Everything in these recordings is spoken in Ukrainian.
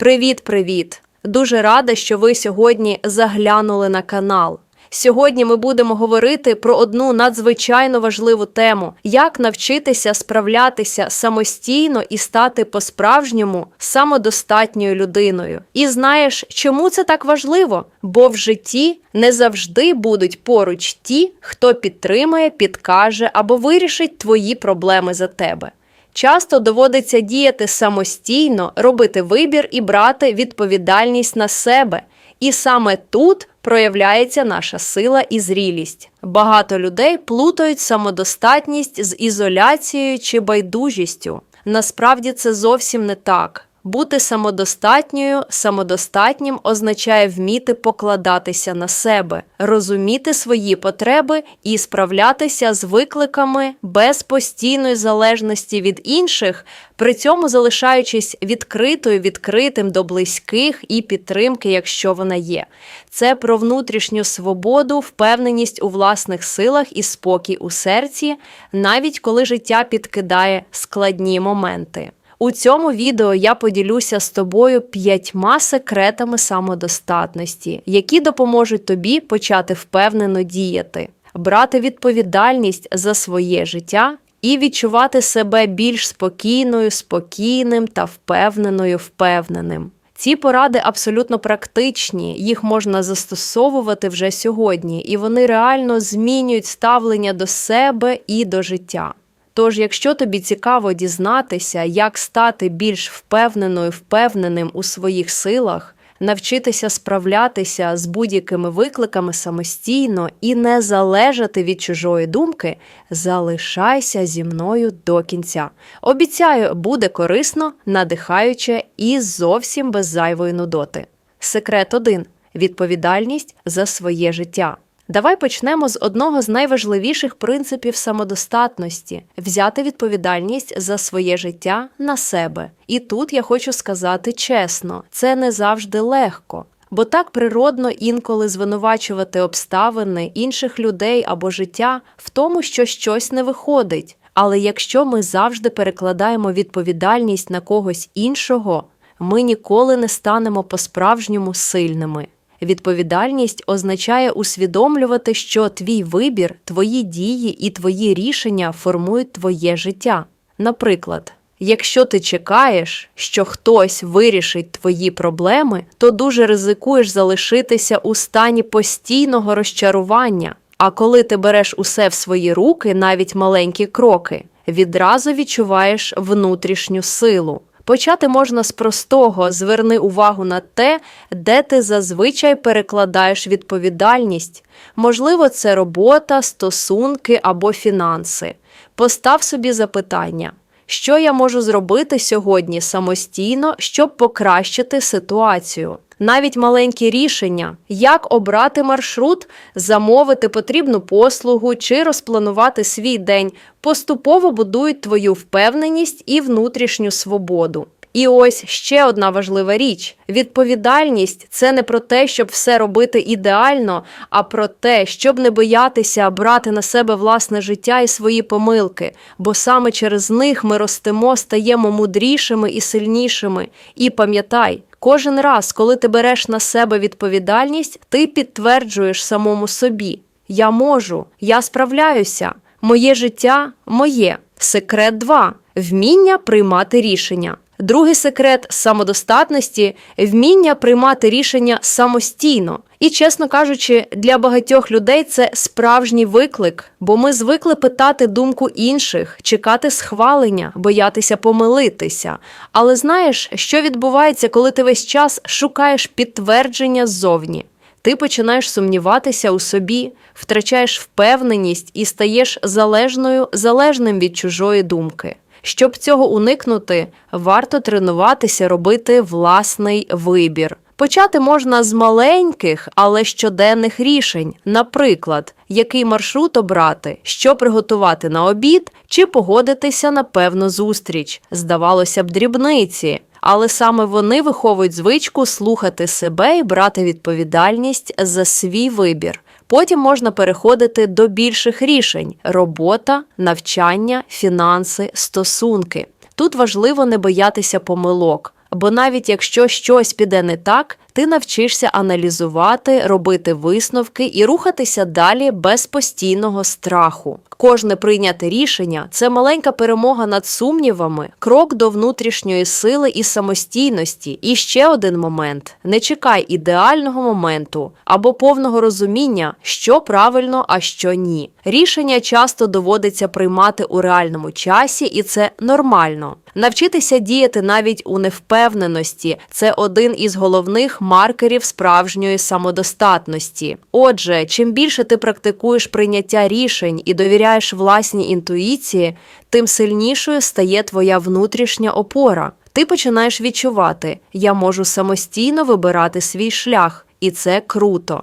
Привіт-привіт! Дуже рада, що ви сьогодні заглянули на канал. Сьогодні ми будемо говорити про одну надзвичайно важливу тему: як навчитися справлятися самостійно і стати по-справжньому самодостатньою людиною. І знаєш, чому це так важливо? Бо в житті не завжди будуть поруч ті, хто підтримає, підкаже або вирішить твої проблеми за тебе. Часто доводиться діяти самостійно, робити вибір і брати відповідальність на себе. І саме тут проявляється наша сила і зрілість. Багато людей плутають самодостатність з ізоляцією чи байдужістю. Насправді це зовсім не так. Бути самодостатньою, самодостатнім означає вміти покладатися на себе, розуміти свої потреби і справлятися з викликами без постійної залежності від інших, при цьому залишаючись відкритою, відкритим до близьких і підтримки, якщо вона є. Це про внутрішню свободу, впевненість у власних силах і спокій у серці, навіть коли життя підкидає складні моменти. У цьому відео я поділюся з тобою п'ятьма секретами самодостатності, які допоможуть тобі почати впевнено діяти, брати відповідальність за своє життя і відчувати себе більш спокійною, спокійним та впевненою, впевненим. Ці поради абсолютно практичні, їх можна застосовувати вже сьогодні, і вони реально змінюють ставлення до себе і до життя. Тож, якщо тобі цікаво дізнатися, як стати більш впевненою, впевненим у своїх силах, навчитися справлятися з будь-якими викликами самостійно і не залежати від чужої думки, залишайся зі мною до кінця. Обіцяю, буде корисно, надихаюче і зовсім без зайвої нудоти. Секрет 1. відповідальність за своє життя. Давай почнемо з одного з найважливіших принципів самодостатності взяти відповідальність за своє життя на себе. І тут я хочу сказати чесно, це не завжди легко. Бо так природно інколи звинувачувати обставини інших людей або життя в тому, що щось не виходить. Але якщо ми завжди перекладаємо відповідальність на когось іншого, ми ніколи не станемо по-справжньому сильними. Відповідальність означає усвідомлювати, що твій вибір, твої дії і твої рішення формують твоє життя. Наприклад, якщо ти чекаєш, що хтось вирішить твої проблеми, то дуже ризикуєш залишитися у стані постійного розчарування. А коли ти береш усе в свої руки, навіть маленькі кроки, відразу відчуваєш внутрішню силу. Почати можна з простого зверни увагу на те, де ти зазвичай перекладаєш відповідальність. Можливо, це робота, стосунки або фінанси. Постав собі запитання, що я можу зробити сьогодні самостійно, щоб покращити ситуацію. Навіть маленькі рішення, як обрати маршрут, замовити потрібну послугу чи розпланувати свій день, поступово будують твою впевненість і внутрішню свободу. І ось ще одна важлива річ: відповідальність це не про те, щоб все робити ідеально, а про те, щоб не боятися брати на себе власне життя і свої помилки, бо саме через них ми ростемо, стаємо мудрішими і сильнішими. І пам'ятай, кожен раз, коли ти береш на себе відповідальність, ти підтверджуєш самому собі: я можу, я справляюся, моє життя моє. Секрет 2. вміння приймати рішення. Другий секрет самодостатності вміння приймати рішення самостійно. І, чесно кажучи, для багатьох людей це справжній виклик, бо ми звикли питати думку інших, чекати схвалення, боятися помилитися. Але знаєш, що відбувається, коли ти весь час шукаєш підтвердження ззовні? Ти починаєш сумніватися у собі, втрачаєш впевненість і стаєш залежною залежним від чужої думки. Щоб цього уникнути, варто тренуватися робити власний вибір. Почати можна з маленьких, але щоденних рішень, наприклад, який маршрут обрати, що приготувати на обід чи погодитися на певну зустріч. Здавалося б, дрібниці. Але саме вони виховують звичку слухати себе і брати відповідальність за свій вибір. Потім можна переходити до більших рішень: робота, навчання, фінанси, стосунки. Тут важливо не боятися помилок, Бо навіть якщо щось піде не так, ти навчишся аналізувати, робити висновки і рухатися далі без постійного страху. Кожне прийняте рішення це маленька перемога над сумнівами, крок до внутрішньої сили і самостійності. І ще один момент: не чекай ідеального моменту або повного розуміння, що правильно, а що ні. Рішення часто доводиться приймати у реальному часі, і це нормально. Навчитися діяти навіть у невпевненості це один із головних маркерів справжньої самодостатності. Отже, чим більше ти практикуєш прийняття рішень і довіряєш власній інтуїції, тим сильнішою стає твоя внутрішня опора. Ти починаєш відчувати, я можу самостійно вибирати свій шлях, і це круто.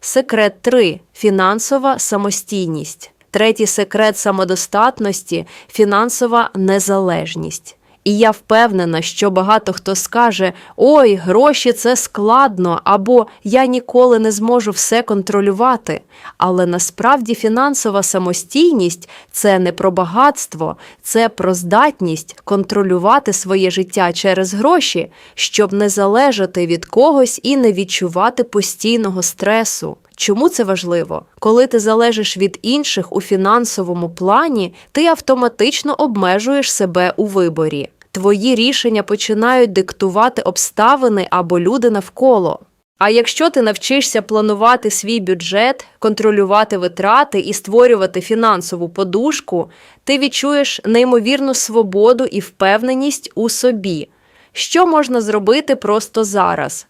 Секрет 3. Фінансова самостійність. Третій секрет самодостатності фінансова незалежність. І я впевнена, що багато хто скаже: ой, гроші це складно, або я ніколи не зможу все контролювати. Але насправді фінансова самостійність це не про багатство, це про здатність контролювати своє життя через гроші, щоб не залежати від когось і не відчувати постійного стресу. Чому це важливо? Коли ти залежиш від інших у фінансовому плані, ти автоматично обмежуєш себе у виборі. Твої рішення починають диктувати обставини або люди навколо. А якщо ти навчишся планувати свій бюджет, контролювати витрати і створювати фінансову подушку, ти відчуєш неймовірну свободу і впевненість у собі. Що можна зробити просто зараз?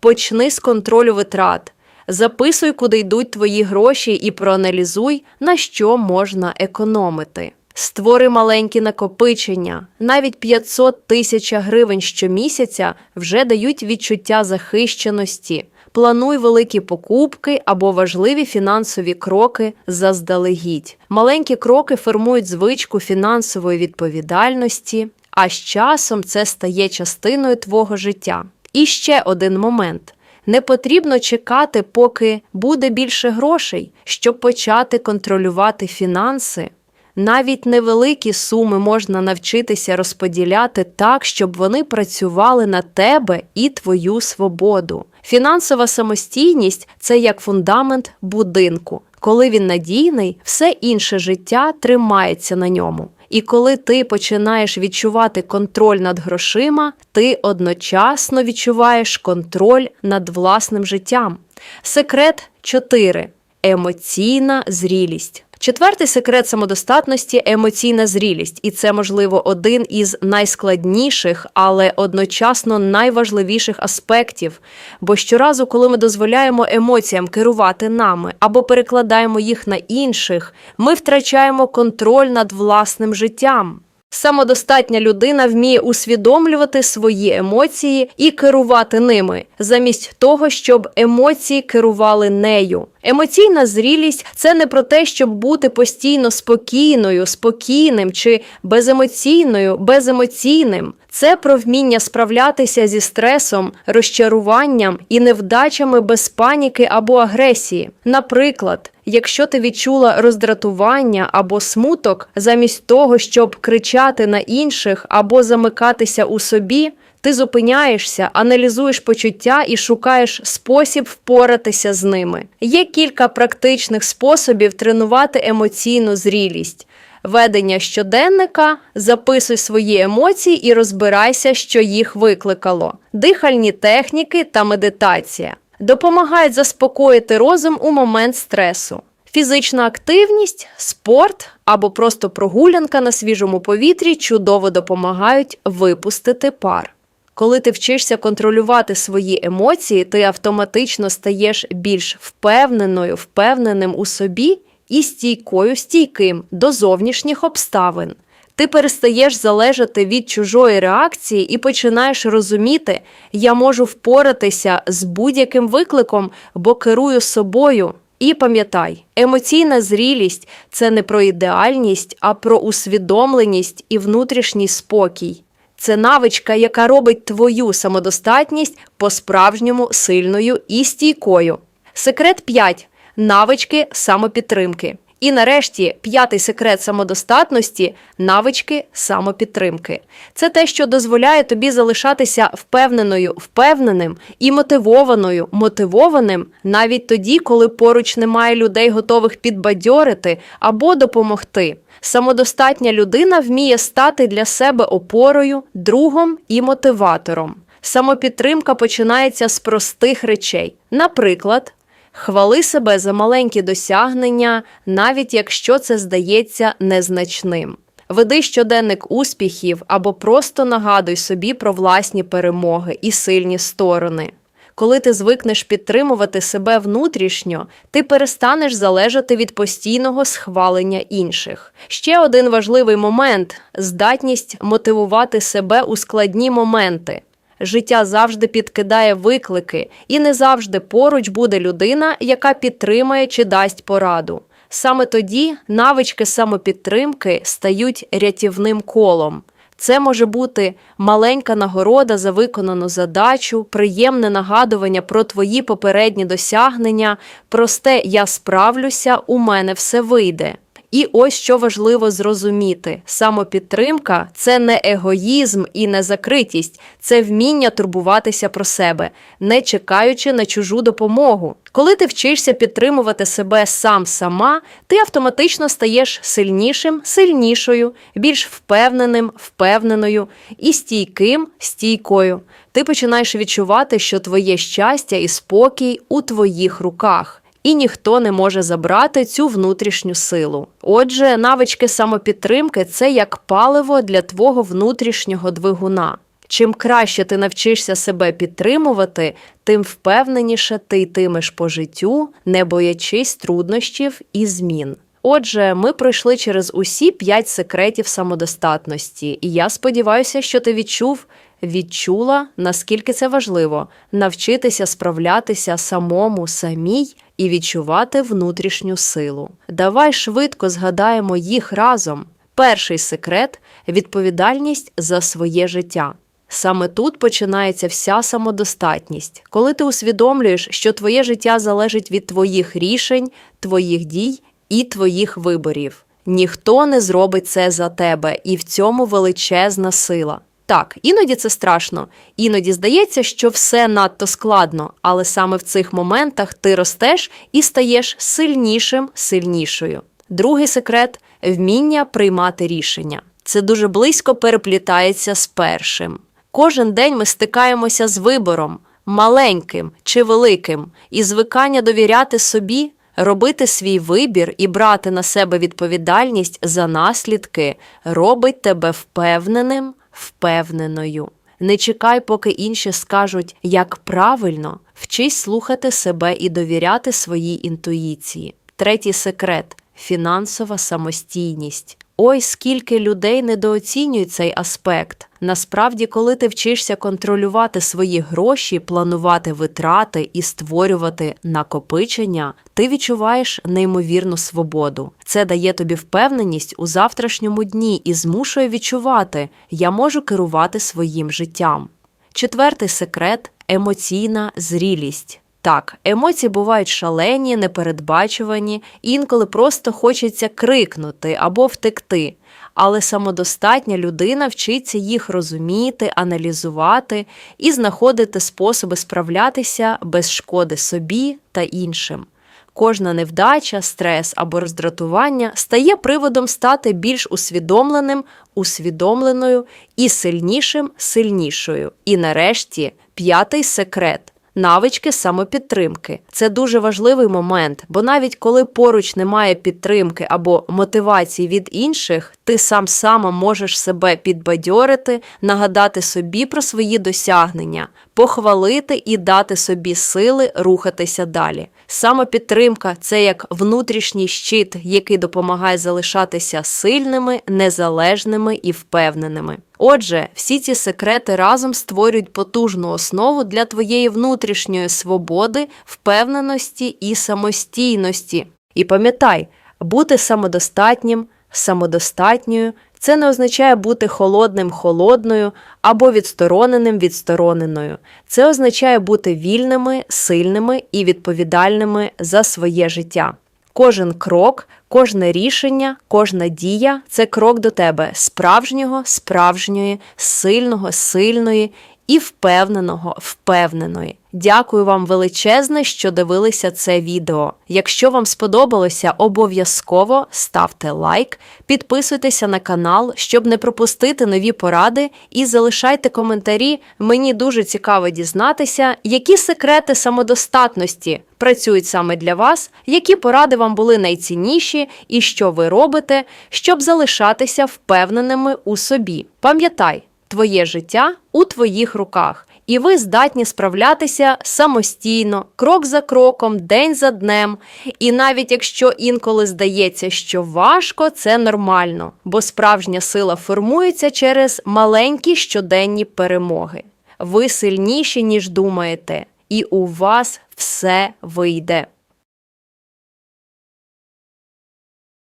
Почни з контролю витрат. Записуй, куди йдуть твої гроші, і проаналізуй, на що можна економити. Створи маленькі накопичення. Навіть 500 тисяч гривень щомісяця вже дають відчуття захищеності. Плануй великі покупки або важливі фінансові кроки заздалегідь. Маленькі кроки формують звичку фінансової відповідальності, а з часом це стає частиною твого життя. І ще один момент. Не потрібно чекати, поки буде більше грошей, щоб почати контролювати фінанси. Навіть невеликі суми можна навчитися розподіляти так, щоб вони працювали на тебе і твою свободу. Фінансова самостійність це як фундамент будинку. Коли він надійний, все інше життя тримається на ньому. І коли ти починаєш відчувати контроль над грошима, ти одночасно відчуваєш контроль над власним життям. Секрет 4. Емоційна зрілість. Четвертий секрет самодостатності емоційна зрілість, і це, можливо, один із найскладніших, але одночасно найважливіших аспектів. Бо щоразу, коли ми дозволяємо емоціям керувати нами або перекладаємо їх на інших, ми втрачаємо контроль над власним життям. Самодостатня людина вміє усвідомлювати свої емоції і керувати ними, замість того, щоб емоції керували нею. Емоційна зрілість це не про те, щоб бути постійно спокійною, спокійним чи беземоційною, беземоційним. Це про вміння справлятися зі стресом, розчаруванням і невдачами без паніки або агресії. Наприклад, якщо ти відчула роздратування або смуток, замість того, щоб кричати на інших або замикатися у собі. Ти зупиняєшся, аналізуєш почуття і шукаєш спосіб впоратися з ними. Є кілька практичних способів тренувати емоційну зрілість. Ведення щоденника, записуй свої емоції і розбирайся, що їх викликало. Дихальні техніки та медитація допомагають заспокоїти розум у момент стресу. Фізична активність, спорт або просто прогулянка на свіжому повітрі чудово допомагають випустити пар. Коли ти вчишся контролювати свої емоції, ти автоматично стаєш більш впевненою, впевненим у собі і стійкою стійким до зовнішніх обставин. Ти перестаєш залежати від чужої реакції і починаєш розуміти, я можу впоратися з будь-яким викликом, бо керую собою. І пам'ятай, емоційна зрілість це не про ідеальність, а про усвідомленість і внутрішній спокій. Це навичка, яка робить твою самодостатність по-справжньому сильною і стійкою. Секрет 5. Навички самопідтримки. І нарешті п'ятий секрет самодостатності навички самопідтримки. Це те, що дозволяє тобі залишатися впевненою, впевненим і мотивованою, мотивованим навіть тоді, коли поруч немає людей, готових підбадьорити або допомогти. Самодостатня людина вміє стати для себе опорою, другом і мотиватором. Самопідтримка починається з простих речей. Наприклад, хвали себе за маленькі досягнення, навіть якщо це здається незначним. Веди щоденник успіхів або просто нагадуй собі про власні перемоги і сильні сторони. Коли ти звикнеш підтримувати себе внутрішньо, ти перестанеш залежати від постійного схвалення інших. Ще один важливий момент здатність мотивувати себе у складні моменти. Життя завжди підкидає виклики, і не завжди поруч буде людина, яка підтримає чи дасть пораду. Саме тоді навички самопідтримки стають рятівним колом. Це може бути маленька нагорода за виконану задачу, приємне нагадування про твої попередні досягнення, просте я справлюся, у мене все вийде. І ось що важливо зрозуміти: самопідтримка це не егоїзм і не закритість, це вміння турбуватися про себе, не чекаючи на чужу допомогу. Коли ти вчишся підтримувати себе сам сама, ти автоматично стаєш сильнішим, сильнішою, більш впевненим, впевненою і стійким, стійкою. Ти починаєш відчувати, що твоє щастя і спокій у твоїх руках і ніхто не може забрати цю внутрішню силу. Отже, навички самопідтримки це як паливо для твого внутрішнього двигуна. Чим краще ти навчишся себе підтримувати, тим впевненіше ти йтимеш по життю, не боячись труднощів і змін. Отже, ми пройшли через усі п'ять секретів самодостатності, і я сподіваюся, що ти відчув, відчула, наскільки це важливо навчитися справлятися самому самій і відчувати внутрішню силу. Давай швидко згадаємо їх разом. Перший секрет відповідальність за своє життя. Саме тут починається вся самодостатність, коли ти усвідомлюєш, що твоє життя залежить від твоїх рішень, твоїх дій і твоїх виборів. Ніхто не зробить це за тебе, і в цьому величезна сила. Так, іноді це страшно, іноді здається, що все надто складно, але саме в цих моментах ти ростеш і стаєш сильнішим, сильнішою. Другий секрет вміння приймати рішення. Це дуже близько переплітається з першим. Кожен день ми стикаємося з вибором, маленьким чи великим, і звикання довіряти собі, робити свій вибір і брати на себе відповідальність за наслідки робить тебе впевненим, впевненою. Не чекай, поки інші скажуть, як правильно, вчись слухати себе і довіряти своїй інтуїції. Третій секрет фінансова самостійність. Ой, скільки людей недооцінюють цей аспект. Насправді, коли ти вчишся контролювати свої гроші, планувати витрати і створювати накопичення, ти відчуваєш неймовірну свободу. Це дає тобі впевненість у завтрашньому дні і змушує відчувати, я можу керувати своїм життям. Четвертий секрет емоційна зрілість. Так, емоції бувають шалені, непередбачувані, інколи просто хочеться крикнути або втекти. Але самодостатня людина вчиться їх розуміти, аналізувати і знаходити способи справлятися без шкоди собі та іншим. Кожна невдача, стрес або роздратування стає приводом стати більш усвідомленим, усвідомленою і сильнішим, сильнішою. І нарешті п'ятий секрет навички самопідтримки. Це дуже важливий момент, бо навіть коли поруч немає підтримки або мотивації від інших, ти сам сама можеш себе підбадьорити, нагадати собі про свої досягнення, похвалити і дати собі сили рухатися далі. Самопідтримка це як внутрішній щит, який допомагає залишатися сильними, незалежними і впевненими. Отже, всі ці секрети разом створюють потужну основу для твоєї внутрішньої свободи, впевненості і самостійності. І пам'ятай, бути самодостатнім, самодостатньою це не означає бути холодним холодною або відстороненим відстороненою. Це означає бути вільними, сильними і відповідальними за своє життя. Кожен крок, кожне рішення, кожна дія це крок до тебе справжнього, справжньої, сильного, сильної і впевненого, впевненої. Дякую вам величезне, що дивилися це відео. Якщо вам сподобалося, обов'язково ставте лайк, підписуйтеся на канал, щоб не пропустити нові поради, і залишайте коментарі. Мені дуже цікаво дізнатися, які секрети самодостатності працюють саме для вас, які поради вам були найцінніші, і що ви робите, щоб залишатися впевненими у собі. Пам'ятай, твоє життя у твоїх руках, і ви здатні справлятися самостійно, крок за кроком, день за днем. І навіть якщо інколи здається, що важко, це нормально, бо справжня сила формується через маленькі щоденні перемоги. Ви сильніші, ніж думаєте, і у вас все вийде.